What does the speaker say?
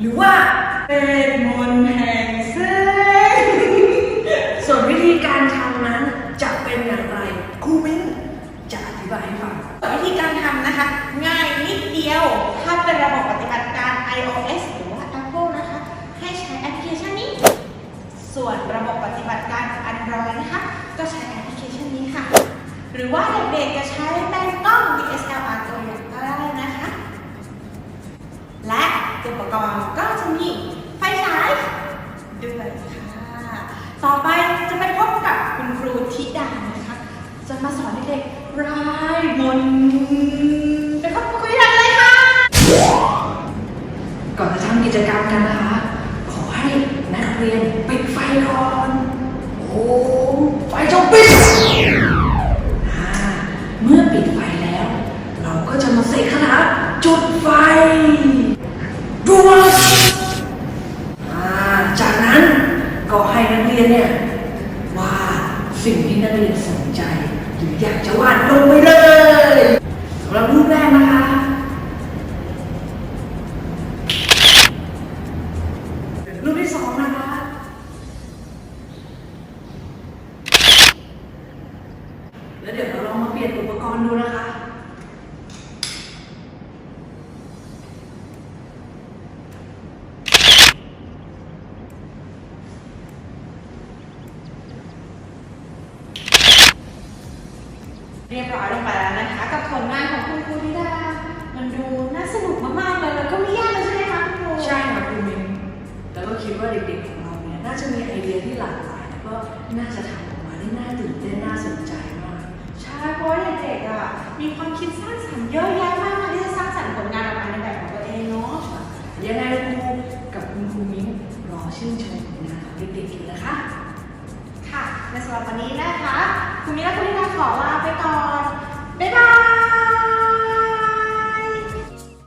หรือว่าเป็นมนแห่งเส้นส่วนวิธีการทำนั้นจะเป็นอย่างไรครูมิ้นจะอธิบายให้ฟังวิธีการทำนะคะ ง่ายนิดเดียว ถ้าเป็นระบบปฏิบัติการ iOS หรือว่า Apple นะคะ ให้ใช้แอปพลิเคชันนี้ ส่วนระบบปฏิบัติการ Android นะคะ ก็ใช้แอปพลิเคชันนี้ค่ะ หรือว่าเด็กๆจะใช้แป้นกล้อง DSLR อุปกรณ์ก็จะมีไฟฉายด้วยค่ะ ต่อไปจะไปพบกับคุณครูธิดานะคะ จะมาสอนเด็กๆร่ายมนไปพบกับคุณธิดาเลยค่ะ ก่อนจะทำกิจกรรมกันนะคะ ขอให้นักเรียนปิดไฟก่อน โอ้ไฟจงปิด ให้นักเรียนเนี่ยวาดสิ่งที่นักเรียนสนใจ หรืออยากจะวาดลงไปเลยสำหรับรูปแรกนะคะรูปที่สองนะคะแล้วเดี๋ยวเราลองมาเปลี่ยนอุปกรณ์ดูนะคะ เรียบร้อยลงไปแล้วนะคะ กับผลงานของคุณครูธิดามันดูน่าสนุกมากๆเลยแล้วก็ไม่ยากเลยใช่ไหมคะคุณครูใช่ค่ะคุณมินแล้วก็คิดว่าเด็กๆของเราเนี่ยน่าจะมีไอเดียที่หลากหลายแล้วก็น่าจะทำออกมาได้น่าตื่นเต้นน่าสนใจมากใช่เพราะว่าเด็กๆอะมีความคิดสร้างสรรค์เยอะแยะมากมายที่จะสร้างสรรค์ผลงานออกมาในแบบของตัวเองเนาะยังไงครูกับคุณครูมิ้งรอชื่นชมผลงานของเด็กๆอยู่นะคะค่ะ ในสำหรับวันนี้นะคะ คุณมิราคุณธิดาขอลาไปก่อน